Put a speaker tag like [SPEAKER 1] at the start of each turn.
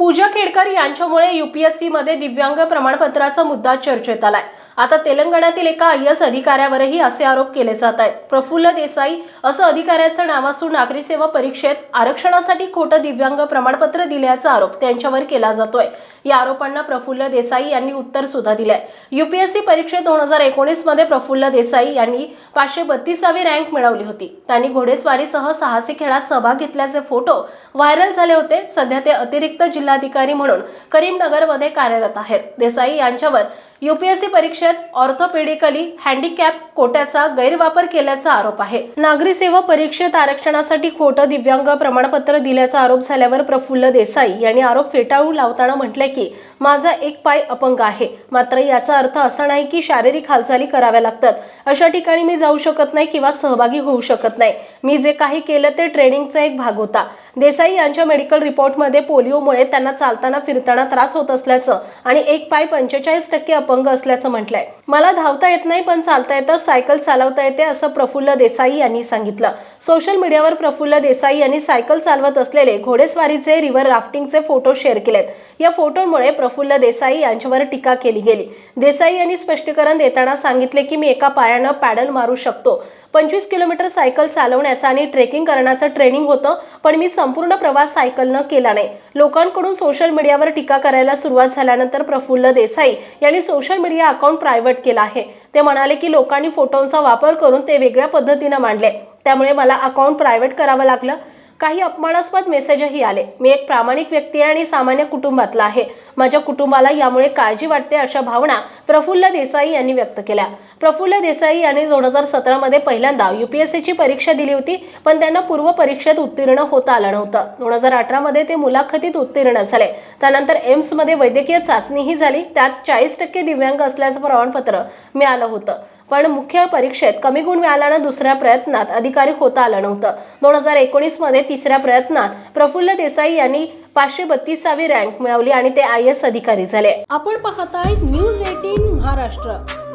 [SPEAKER 1] पूजा खेडकर यांच्यामुळे युपीएससी मध्ये दिव्यांग प्रमाणपत्राचा मुद्दा चर्चेत आलाय. आता तेलंगणातील एका आय एस अधिकाऱ्यावरही असे आरोप केले जात आहेत. प्रफुल्ल देसाई असं अधिकाऱ्याचं नाव असून नागरी सेवा परीक्षेत आरक्षणासाठी खोटं दिव्यांग प्रमाणपत्र दिल्याचा आरोप त्यांच्यावर केला जातोय. या आरोपांना प्रफुल्ल देसाई यांनी उत्तर सुद्धा दिलंय. युपीएससी परीक्षेत दोन हजार एकोणीसमध्ये प्रफुल्ल देसाई यांनी पाचशे बत्तीसावी रँक मिळवली होती. त्यांनी घोडेस्वारीसह साहसी खेळात सहभाग घेतल्याचे फोटो व्हायरल झाले होते. सध्या ते अतिरिक्त जिल्हा जिल्हाधिकारी म्हणून करीमनगरमध्ये कार्यरत आहेत. देसाई यांच्यावर युपीएससी परीक्षेत ऑर्थोपेडिकली हँडिकॅप कोट्याचा गैरवापर केल्याचा आरोप आहे. नागरी सेवा परीक्षेत आरक्षणासाठी खोटं दिव्यांग प्रमाणपत्र दिल्याचा आरोप झाल्यावर प्रफुल्ल देसाई यांनी आरोप फेटाळून लावताना म्हटले की माझा एक पाय अपंग आहे. मात्र याचा अर्थ असा नाही की शारीरिक हालचाली कराव्या लागतात. अशा ठिकाणी मी जाऊ शकत नाही किंवा सहभागी होऊ शकत नाही. मी जे काही केलं ते ट्रेनिंगचा एक भाग होता. देसाई यांच्या मेडिकल रिपोर्टमध्ये पोलिओमुळे त्यांना चालताना फिरताना त्रास होत असल्याचं आणि एक पाय पंचेचाळीस टक्के अपंग असल्याचं म्हटलंय. मला धावता येत नाही पण चालता येतं सायकल चालवता येते असं प्रफुल्ल देसाई यांनी सांगितलं. सोशल मीडियावर प्रफुल्ल देसाई यांनी सायकल चालवत असलेले घोडेस्वारीचे रिव्हर राफ्टिंगचे फोटो शेअर केलेत. या फोटोमुळे प्रफुल्ल देसाई यांच्यावर टीका केली गेली. देसाई यांनी स्पष्टीकरण देताना सांगितले की मी एका पायानं पॅडल मारू शकतो. पंचवीस किलोमीटर सायकल चालवण्याचं आणि ट्रेकिंग करण्याचं ट्रेनिंग होतं पण मी सम संपूर्ण प्रवास सायकलनं केला नाही लोकांकडून सोशल मीडियावर टीका करायला सुरुवात झाल्यानंतर प्रफुल्ल देसाई यांनी सोशल मीडिया अकाउंट प्रायव्हेट केला आहे. ते म्हणाले की लोकांनी फोटोंचा वापर करून ते वेगळ्या पद्धतीनं मांडले. त्यामुळे मला अकाउंट प्रायव्हेट करावं लागलं. काही अपमानास्पद मेसेजही आले. मी एक प्रामाणिक व्यक्ती आहे आणि सामान्य कुटुंबातला आहे. माझ्या कुटुंबाला यामुळे काळजी वाटते अशा भावना प्रफुल्ल देसाई यांनी व्यक्त केल्या. प्रफुल्ल देसाई यांनी दोन हजार सतरामध्ये पहिल्यांदा युपीएससीची परीक्षा दिली होती पण त्यांना पूर्व परीक्षेत उत्तीर्ण होता आलं नव्हतं. दोन हजार अठरामध्ये ते मुलाखतीत उत्तीर्ण झाले. त्यानंतर एम्समध्ये वैद्यकीय चाचणीही झाली. त्यात चाळीस टक्के दिव्यांग असल्याचं प्रमाणपत्र मिळालं होतं. पण मुख्य परीक्षेत कमी गुण मिळाल्यानं दुसऱ्या प्रयत्नात अधिकारी होता आलं नव्हतं. दोन हजार एकोणीसमध्ये तिसऱ्या प्रयत्नात प्रफुल्ल देसाई यांनी पाचशे बत्तीसावी रँक मिळवली आणि ते आय एस अधिकारी झाले. आपण पाहताय न्यूज एटीन महाराष्ट्र.